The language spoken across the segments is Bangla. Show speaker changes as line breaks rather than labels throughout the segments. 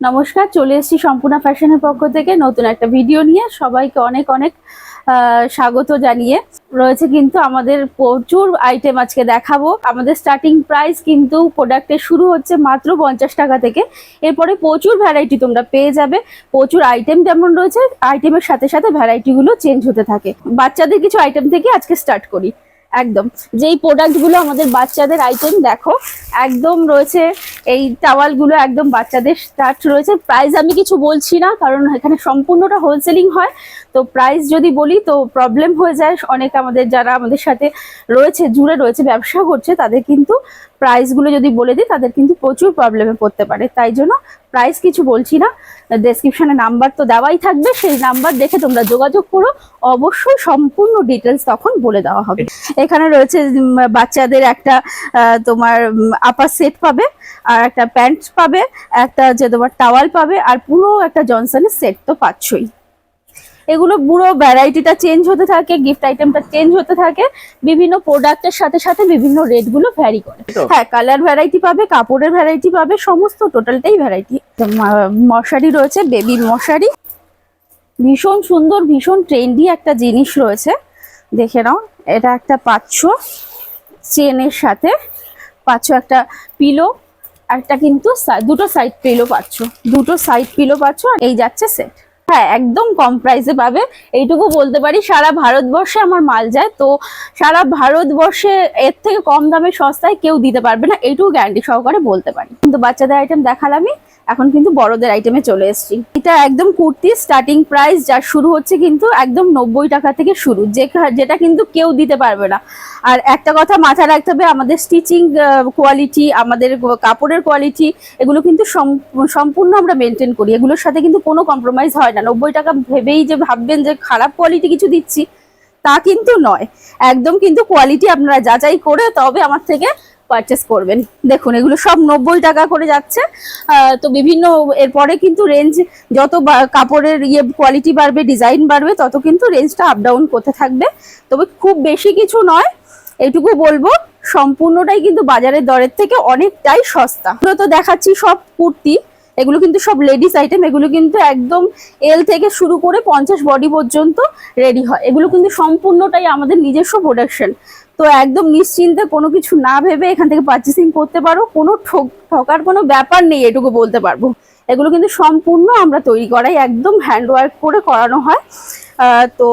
নমস্কার, চলে এসেছি সম্পূর্ণ ফ্যাশনের পক্ষ থেকে নতুন একটা ভিডিও নিয়ে। সবাইকে অনেক অনেক স্বাগত জানিয়ে। রয়েছে কিন্তু আমাদের প্রচুর আইটেম আজকে দেখাবো। আমাদের স্টার্টিং প্রাইস কিন্তু প্রোডাক্টের শুরু হচ্ছে মাত্র পঞ্চাশ টাকা থেকে। এরপরে প্রচুর ভ্যারাইটি তোমরা পেয়ে যাবে। প্রচুর আইটেম যেমন রয়েছে আইটেমের সাথে সাথে ভ্যারাইটিগুলো চেঞ্জ হতে থাকে। বাচ্চাদের কিছু আইটেম থেকে আজকে স্টার্ট করি। একদম। যেই প্রোডাক্টগুলো আমাদের বাচ্চাদের আইটেম দেখো, একদম রয়েছে এই টাওয়ালগুলো একদম বাচ্চাদের স্টার্ট রয়েছে। প্রাইস আমি কিছু বলছি না, কারণ এখানে সম্পূর্ণটা হোলসেলিং হয়। তো প্রাইস যদি বলি, তো প্রবলেম হয়ে যায়। অনেক আমাদের যারা আমাদের সাথে রয়েছে, জুড়ে রয়েছে, ব্যবসা করছে, তাদের কিন্তু প্রাইসগুলো যদি বলে দিই, তাদের কিন্তু প্রচুর প্রবলেমে পড়তে পারে। তাই জন্য প্রাইস কিছু বলছি না। ডেসক্রিপশনে নাম্বার তো দেওয়াই থাকবে সেই নাম্বার দেখে তোমরা যোগাযোগ করো। অবশ্যই সম্পূর্ণ ডিটেলস তখন বলে দেওয়া হবে। এখানে রয়েছে বাচ্চাদের একটা তোমার আপার সেট পাবে আর একটা প্যান্ট পাবে একটা যে তোমার টাওয়াল পাবে আর পুরো একটা জনসনের সেট তো পাচ্ছই। এগুলো পুরো ভ্যারাইটিটা চেঞ্জ হতে থাকে গিফট আইটেমটা চেঞ্জ হতে থাকে বিভিন্ন প্রোডাক্টের সাথে সাথে বিভিন্ন রেটগুলো ভ্যারি করে। হ্যাঁ কালার ভ্যারাইটি পাবে কাপড়ের ভ্যারাইটি পাবে সমস্ত টোটালটাই ভ্যারাইটি মশারি রয়েছে বেবি মশারি। ভীষণ সুন্দর, ভীষণ ট্রেন্ডি একটা জিনিস রয়েছে। দেখে নাও, এটা একটা পাচ্ছ চেনের সাথে। পাচ্ছ একটা পিলো একটা কিন্তু দুটো সাইড পিলো পাচ্ছ দুটো সাইড পিলো পাচ্ছ আর এই যাচ্ছে সেট হ্যাঁ একদম কম প্রাইসে পাবে। এইটুকু বলতে পারি, সারা ভারতবর্ষে আমার মাল যায়, তো সারা ভারতবর্ষে এর থেকে কম দামে সস্তায় কেউ দিতে পারবে না, এইটুকু গ্যারান্টি সহকারে বলতে পারি। কিন্তু বাচ্চাদের আইটেম দেখালামই এখন কিন্তু বড়দের আইটেমে চলে এসেছি। এটা একদম কুর্তি স্টার্টিং প্রাইস যা শুরু হচ্ছে কিন্তু একদম নব্বই টাকা থেকে শুরু যেটা কিন্তু কেউ দিতে পারবে না। আর একটা কথা মাথায় রাখতে হবে, আমাদের স্টিচিং কোয়ালিটি আমাদের কাপড়ের কোয়ালিটি এগুলো কিন্তু সম্পূর্ণ আমরা মেনটেন করি। এগুলোর সাথে কিন্তু কোনো কম্প্রোমাইজ হয় না। নব্বই টাকা ভেবেই যে ভাববেন যে খারাপ কোয়ালিটি কিছু দিচ্ছি, তা কিন্তু নয়। একদম কিন্তু কোয়ালিটি আপনারা যাচাই করে তবে আমার থেকে পারচেস করবেন। দেখুন, এগুলো সব নব্বই টাকা করে যাচ্ছে। তো বিভিন্ন, এরপরে কিন্তু রেঞ্জ যত কাপড়ের ইয়ে কোয়ালিটি বাড়বে ডিজাইন বাড়বে, তত কিন্তু রেঞ্জটা আপ ডাউন করতে থাকবে। তবে খুব বেশি কিছু নয় এইটুকু বলব, সম্পূর্ণটাই কিন্তু বাজারের দরের থেকে অনেকটাই সস্তা। তো দেখাচ্ছি সব কুর্তি। এগুলো কিন্তু সব লেডিস আইটেম এগুলো কিন্তু একদম এল থেকে শুরু করে পঞ্চাশ বডি পর্যন্ত রেডি হয়। এগুলো কিন্তু সম্পূর্ণটাই আমাদের নিজস্ব প্রোডাকশন তো একদম নিশ্চিন্তে কোনো কিছু না ভেবে এখান থেকে পার্চেসিং করতে পারো। কোনো ঠক, ঠকার কোনো ব্যাপার নেই, এটুকু বলতে পারব। এগুলো কিন্তু সম্পূর্ণ আমরা তৈরি করাই, একদম হ্যান্ডওয়ার্ক করে করানো হয়। তো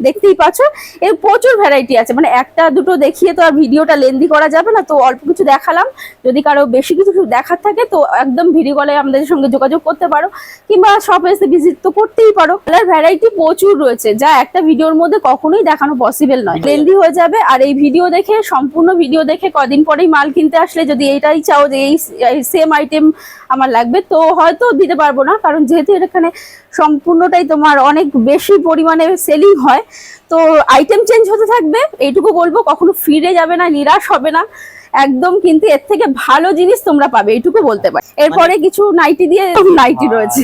দেখতেই পাচ্ছ। এর প্রচুর ভ্যারাইটি আছে। মানে একটা দুটো দেখিয়ে তো আর ভিডিওটা লেন্দি করা যাবে না তো অল্প কিছু দেখালাম। যদি কারও বেশি কিছু দেখার থাকে তো একদম ভিডিও কলে আমাদের সঙ্গে যোগাযোগ করতে পারো। কিংবা সব এসে ভিজিট তো করতেই পারো। কালার ভ্যারাইটি প্রচুর রয়েছে। যা একটা ভিডিওর মধ্যে কখনোই দেখানো পসিবল নয়। লেন্দি হয়ে যাবে। আর এই ভিডিও দেখে সম্পূর্ণ ভিডিও দেখে কদিন পরেই মাল কিনতে আসলে যদি এইটাই চাও যে এই সেম আইটেম আমার লাগবে তো হয়তো দিতে পারব না। কারণ যেহেতু এখানে সম্পূর্ণটাই তোমার অনেক বেশি পরিমাণে সেলিং হয় তো আইটেম চেঞ্জ হতে থাকবে এইটুকু বলব কখনো ফিরে যাবে না নিরাশ হবে না। একদম কিন্তু এর থেকে ভালো জিনিস তোমরা পাবে এইটুকু বলতে পারি। এরপরে কিছু নাইটি দিয়ে নাইটি রয়েছে।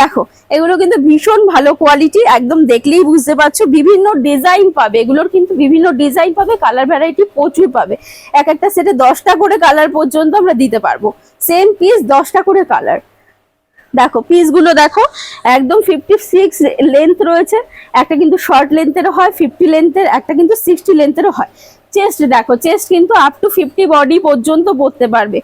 দেখো এগুলো কিন্তু ভীষণ ভালো কোয়ালিটি একদম দেখলেই বুঝতে পারছ। বিভিন্ন ডিজাইন পাবে এগুলোর কিন্তু বিভিন্ন ডিজাইন পাবে কালার ভ্যারাইটি প্রচুর পাবে। এক একটা সেটে দশটা করে কালার পর্যন্ত আমরা দিতে পারব। সেম পিস দশটা করে কালার দেখো পিসগুলো দেখো, একদম ফিফটি সিক্স লেন্থ রয়েছে, একটা কিন্তু শর্ট লেন্থেরও হয় ফিফটি লেন্থের একটা কিন্তু সিক্সটি লেন্থেরও হয়। চেস্ট দেখো চেস্ট কিন্তু আপ টু ফিফটি বডি পর্যন্ত পরতে পারবে।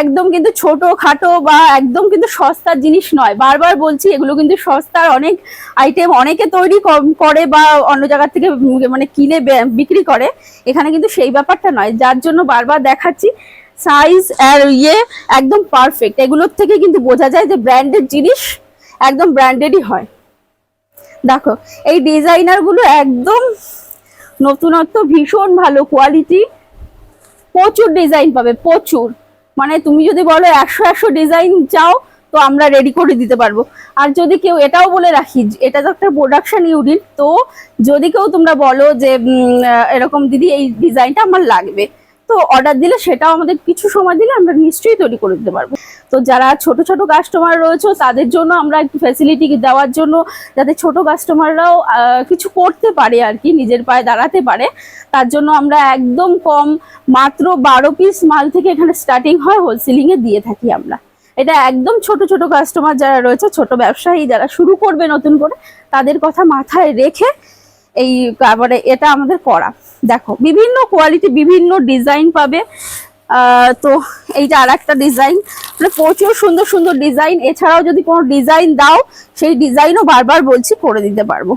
একদম কিন্তু ছোট, খাটো বা একদম কিন্তু সস্তার জিনিস নয়। বারবার বলছি, এগুলো কিন্তু সস্তার অনেক আইটেম অনেকে তৈরি করে বা অন্য জায়গা থেকে মানে কিনে বিক্রি করে। এখানে কিন্তু সেই ব্যাপারটা নয়। যার জন্য বারবার দেখাচ্ছি সাইজ আর ইয়ে একদম পারফেক্ট এগুলোর থেকে কিন্তু বোঝা যায় যে ব্র্যান্ডেড জিনিস একদম ব্র্যান্ডেডই হয়। দেখো, এই ডিজাইনারগুলো একদম নতুনত্ব, ভীষণ ভালো কোয়ালিটি প্রচুর ডিজাইন পাবে, প্রচুর। মানে তুমি যদি বলো একশো একশো ডিজাইন চাও, তো আমরা রেডি করে দিতে পারব। আর যদি কেউ এটাও বলে রাখি, এটা তো একটা প্রোডাকশন ইউনিট তো যদি কেউ তোমরা বলো যে এরকম দিদি, এই ডিজাইনটা আমার লাগবে। তো অর্ডার দিলে সেটাও আমাদের কিছু সময় দিলে আমরা নিশ্চয়ই তৈরি করে দিতে পারব। তো যারা ছোট ছোট কাস্টমার রয়েছে, তাদের জন্য আমরা একটু ফ্যাসিলিটি দেওয়ার জন্য যাতে ছোট কাস্টমাররাও কিছু করতে পারে আর কি, নিজের পায়ে দাঁড়াতে পারে, তার জন্য আমরা একদম কম মাত্র বারো পিস মাল থেকে এখানে স্টার্টিং হয় হোলসেলিং এ দিয়ে থাকি আমরা। এটা একদম ছোট ছোট কাস্টমার যারা রয়েছে, ছোট ব্যবসায়ী যারা শুরু করবে নতুন করে, তাদের কথা মাথায় রেখে এই, তারপরে এটা আমাদের করা। দেখো, বিভিন্ন কোয়ালিটি বিভিন্ন ডিজাইন পাবে। তো এইটা আর একটা ডিজাইন মানে প্রচুর সুন্দর সুন্দর ডিজাইন এছাড়াও যদি কোনো ডিজাইন দাও, সেই ডিজাইনও বারবার বলছি করে দিতে পারব।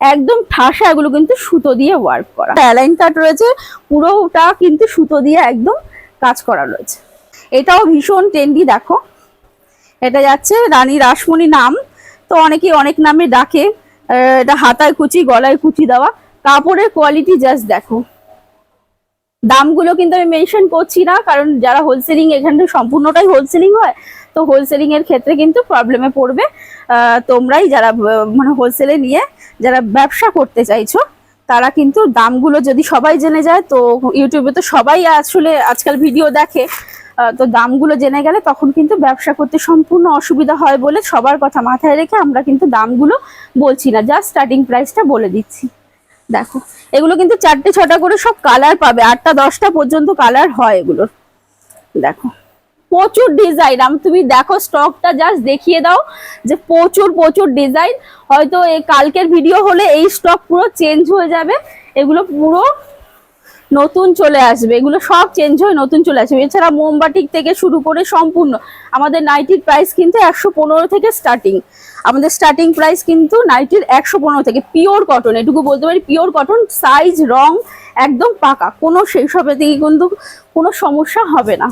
একদম ঠাসা এগুলো কিন্তু সুতো দিয়ে ওয়ার্ক করা। অ্যালাইন কাট রয়েছে, পুরোটা কিন্তু সুতো দিয়ে একদম কাজ করা রয়েছে। এটাও ভীষণ ট্রেন্ডি দেখো। এটা যাচ্ছে রানী রাসমণি নাম। তো অনেকেই অনেক নামে ডাকে। এটা হাতায় কুচি, গলায় কুচি দেওয়া। কাপড়ের কোয়ালিটি জাস্ট দেখো। দামগুলো কিন্তু আমি মেনশন করছি না, কারণ যারা হোলসেলিং এখানে সম্পূর্ণটাই হোলসেলিং হয়, তো হোলসেলিং এর ক্ষেত্রে কিন্তু প্রবলেমে পড়বে। তোমরাই যারা মানে হোলসেলে নিয়ে যারা ব্যবসা করতে চাইছো, তারা কিন্তু দামগুলো যদি সবাই জেনে যায়, তো ইউটিউবে তো সবাই আসলে আজকাল ভিডিও দেখে। তো দামগুলো জেনে গেলে তখন কিন্তু ব্যবসা করতে সম্পূর্ণ অসুবিধা হয় বলে সবার কথা মাথায় রেখে আমরা কিন্তু দামগুলো বলছি না জাস্ট স্টার্টিং প্রাইসটা বলে দিচ্ছি। দেখো, এগুলো কিন্তু চারটে ছটা করে সব কালার পাবে, আটটা দশটা পর্যন্ত কালার হয় এগুলোর। দেখো, প্রচুর ডিজাইন আমি তুমি দেখো স্টকটা জাস্ট দেখিয়ে দাও যে প্রচুর প্রচুর ডিজাইন হয়তো এই কালকের ভিডিও হলে এই স্টক পুরো চেঞ্জ হয়ে যাবে, এগুলো পুরো নতুন চলে আসবে, এগুলো সব চেঞ্জ হয়ে নতুন চলে আসবে। এছাড়া মোমবাটিক থেকে শুরু করে সম্পূর্ণ, আমাদের নাইটির প্রাইস কিন্তু একশো পনেরো থেকে স্টার্টিং আমাদের স্টার্টিং প্রাইস কিন্তু নাইটির একশো পনেরো থেকে পিওর কটন এটুকু বলতে পারি পিওর কটন সাইজ রং, একদম পাকা। কোনো সেই সবের দিকে কিন্তু কোনো সমস্যা হবে না।